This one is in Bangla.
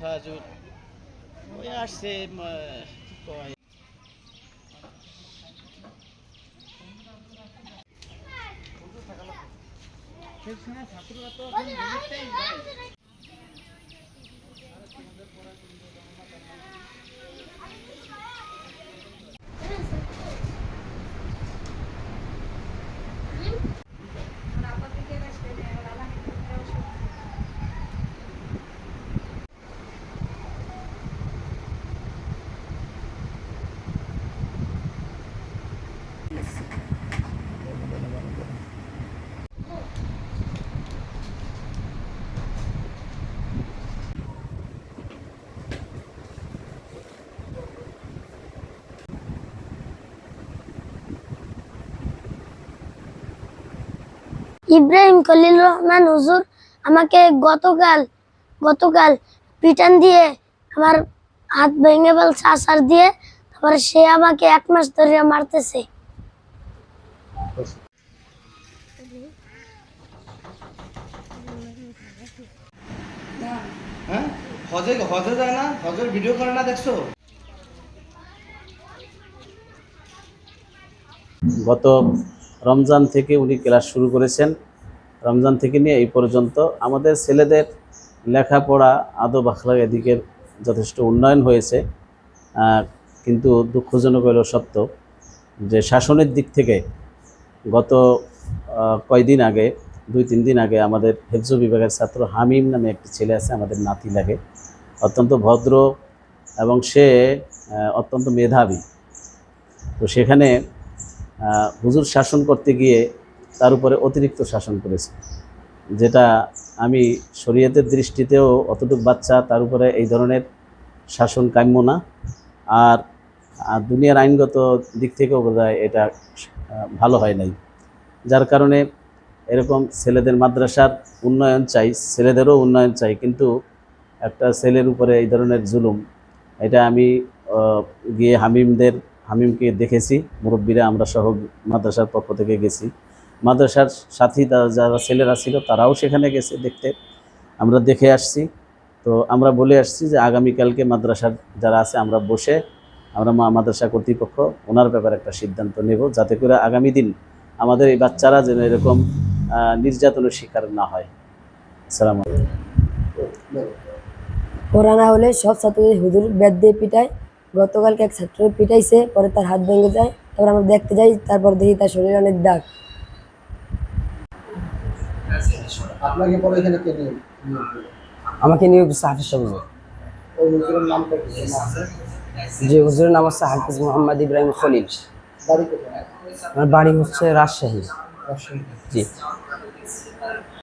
হ্যাঁ জোর ওই আসছে কি কয়? ইব্রাহিম খলিল রহমান হুজুর আমাকে গতকাল গতকাল পিটান দিয়ে আমার হাত ভেঙে ফেলছে আসার দিয়ে তারপরে সে আমাকে এক মাস ধরে মারতেছে। হ্যাঁ? হজে হজে যায় না? হজের ভিডিও করে না দেখছ? গত রমজান থেকে উনি ক্লাস শুরু করেছেন। রমজান থেকে নিয়ে এই পর্যন্ত আমাদের ছেলেদের লেখাপড়া, আদব আখলাক এদিকের যথেষ্ট উন্নয়ন হয়েছে কিন্তু দুঃখজনক হলো সত্য যে শাসনের দিক থেকে গত কয়দিন আগে, দুই তিন দিন আগে আমাদের হেফজ বিভাগের ছাত্র হামিম নামে একটি ছেলে আছে, আমাদের নাতি লাগে, অত্যন্ত ভদ্র এবং সে অত্যন্ত মেধাবী। তো সেখানে হুজুর শাসন করতে গিয়ে তার উপরে অতিরিক্ত শাসন করেছে। যেটা আমি শরীয়তের দৃষ্টিতেও অতটুক বাচ্চা, তার উপরে এই ধরনের শাসন কাম্য না। আর দুনিয়ার আইনগত দিক থেকেও বোধ এটা ভালো হয় নাই। যার কারণে এরকম ছেলেদের মাদ্রাসার উন্নয়ন চাই, ছেলেদেরও উন্নয়ন চাই, কিন্তু একটা ছেলের উপরে এই ধরনের জুলুম, এটা আমি গিয়ে হামিমদের, হামিমকে দেখেছি, মুরব্বীরা, আমরা সহ মাদ্রাসার পক্ষ থেকে গেছি। মাদ্রাসার সাথী যারা ছেলেরা ছিল তারাও সেখানে গেছে দেখতে। আমরা দেখে আসছি। তো আমরা বলে আসছি যে আগামীকালকে মাদ্রাসার যারা আছে আমরা বসে আমরা মা মাদ্রাসা কর্তৃপক্ষ ওনার ব্যাপারে একটা সিদ্ধান্ত নেব যাতে করে আগামী দিন আমাদের এই বাচ্চারা যেন এরকম নির্যাতনের শিকার না হয়। সালাম ওরা না হলে সব ছাত্রদের হুজুর বেদ দিয়ে পিটায়। গতকালকে এক ছাত্র পিটাইছে, পরে তার হাত ভেঙে যায়। তারপর আমরা দেখতে যাই, তারপর দেখি তার শরীরে অনেক দাগ। আপনাকে পরে এখানে কে নিয়োগ আমাকে নিয়োগ দিচ্ছে হাফিজ সাহেব ওই হুজুরের নাম যে হুজুরের নাম হচ্ছে হাফিজ মোহাম্মদ ইব্রাহিম খলিল। বাড়ি কোথায়? আমার বাড়ি হচ্ছে রাজশাহী। রাজশাহী। জি।